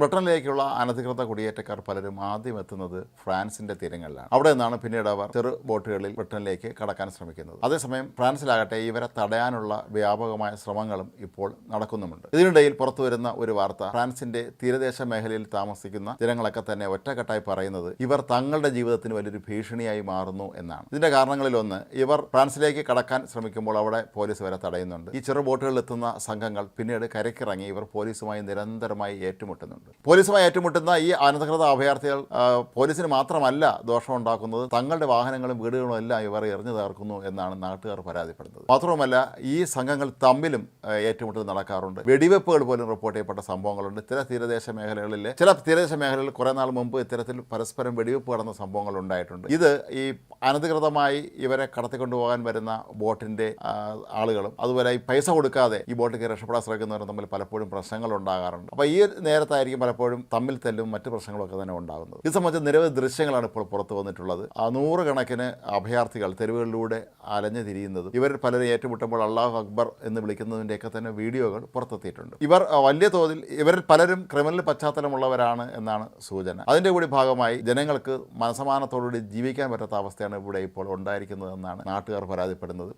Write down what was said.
ബ്രിട്ടനിലേക്കുള്ള അനധികൃത കുടിയേറ്റക്കാർ പലരും ആദ്യം എത്തുന്നത് ഫ്രാൻസിന്റെ തീരങ്ങളിലാണ്. അവിടെ നിന്നാണ് പിന്നീട് അവർ ചെറു ബോട്ടുകളിൽ ബ്രിട്ടനിലേക്ക് കടക്കാൻ ശ്രമിക്കുന്നത്. അതേസമയം ഫ്രാൻസിലാകട്ടെ ഇവരെ തടയാനുള്ള വ്യാപകമായ ശ്രമങ്ങളും ഇപ്പോൾ നടക്കുന്നുമുണ്ട്. ഇതിനിടയിൽ പുറത്തുവരുന്ന ഒരു വാർത്ത ഫ്രാൻസിന്റെ തീരദേശ മേഖലയിൽ താമസിക്കുന്ന ജനങ്ങളൊക്കെ തന്നെ ഒറ്റക്കെട്ടായി പറയുന്നത് ഇവർ തങ്ങളുടെ ജീവിതത്തിന് വലിയൊരു ഭീഷണിയായി മാറുന്നു എന്നാണ്. ഇതിന്റെ കാരണങ്ങളിലൊന്ന് ഇവർ ഫ്രാൻസിലേക്ക് കടക്കാൻ ശ്രമിക്കുമ്പോൾ അവിടെ പോലീസ് വരെ തടയുന്നുണ്ട്. ഈ ചെറു ബോട്ടുകളിൽ എത്തുന്ന സംഘങ്ങൾ പിന്നീട് കരക്കിറങ്ങി ഇവർ പോലീസുമായി നിരന്തരമായി ഏറ്റുമുട്ടുന്നുണ്ട്. പോലീസുമായി ഏറ്റുമുട്ടുന്ന ഈ അനധികൃത അഭയാർത്ഥികൾ പോലീസിന് മാത്രമല്ല ദോഷമുണ്ടാക്കുന്നത് തങ്ങളുടെ വാഹനങ്ങളും വീടുകളും എല്ലാം ഇവർ എറിഞ്ഞു തകർക്കുന്നു എന്നാണ് നാട്ടുകാർ പരാതിപ്പെടുന്നത്. മാത്രവുമല്ല ഈ സംഘങ്ങൾ തമ്മിലും ഏറ്റുമുട്ടൽ നടക്കാറുണ്ട്. വെടിവെപ്പുകൾ പോലും റിപ്പോർട്ട് ചെയ്യപ്പെട്ട സംഭവങ്ങളുണ്ട്. ചില തീരദേശ മേഖലകളിൽ ചില തീരദേശ മേഖലകളിൽ കുറേ നാൾ മുമ്പ് ഇത്തരത്തിൽ പരസ്പരം വെടിവെപ്പ് കടന്ന സംഭവങ്ങൾ ഉണ്ടായിട്ടുണ്ട്. ഇത് ഈ അനധികൃതമായി ഇവരെ കടത്തിക്കൊണ്ടുപോകാൻ വരുന്ന ബോട്ടിന്റെ ആളുകളും അതുപോലെ ഈ പൈസ കൊടുക്കാതെ ഈ ബോട്ടിൽ രക്ഷപ്പെടാൻ ശ്രമിക്കുന്നവരും തമ്മിൽ പലപ്പോഴും പ്രശ്നങ്ങൾ ഉണ്ടാകാറുണ്ട്. അപ്പോൾ ഈ നേരത്തായിരിക്കും പലപ്പോഴും തമ്മിൽ തെല്ലും മറ്റ് പ്രശ്നങ്ങളൊക്കെ തന്നെ ഉണ്ടാകുന്നത്. ഇത് സംബന്ധിച്ച് നിരവധി ദൃശ്യങ്ങളാണ് ഇപ്പോൾ പുറത്തു വന്നിട്ടുള്ളത്. നൂറുകണക്കിന് അഭയാർത്ഥികൾ തെരുവുകളിലൂടെ അലഞ്ഞു തിരിയുന്നതും. ഇവർ പലരും ഏറ്റുമുട്ടുമ്പോൾ അള്ളാഹു അക്ബർ എന്ന് വിളിക്കുന്നതിന്റെയൊക്കെ തന്നെ വീഡിയോകൾ പുറത്തെത്തിയിട്ടുണ്ട്. ഇവർ വലിയ തോതിൽ ഇവരിൽ പലരും ക്രിമിനൽ പശ്ചാത്തലമുള്ളവരാണ് എന്നാണ് സൂചന. അതിന്റെ കൂടി ഭാഗമായി ജനങ്ങൾക്ക് മനസമാനത്തോടുകൂടി ജീവിക്കാൻ പറ്റാത്ത അവസ്ഥയാണ് ഇവിടെ ഇപ്പോൾ ഉണ്ടായിരിക്കുന്നതെന്നാണ് നാട്ടുകാർ പരാതിപ്പെടുന്നത്.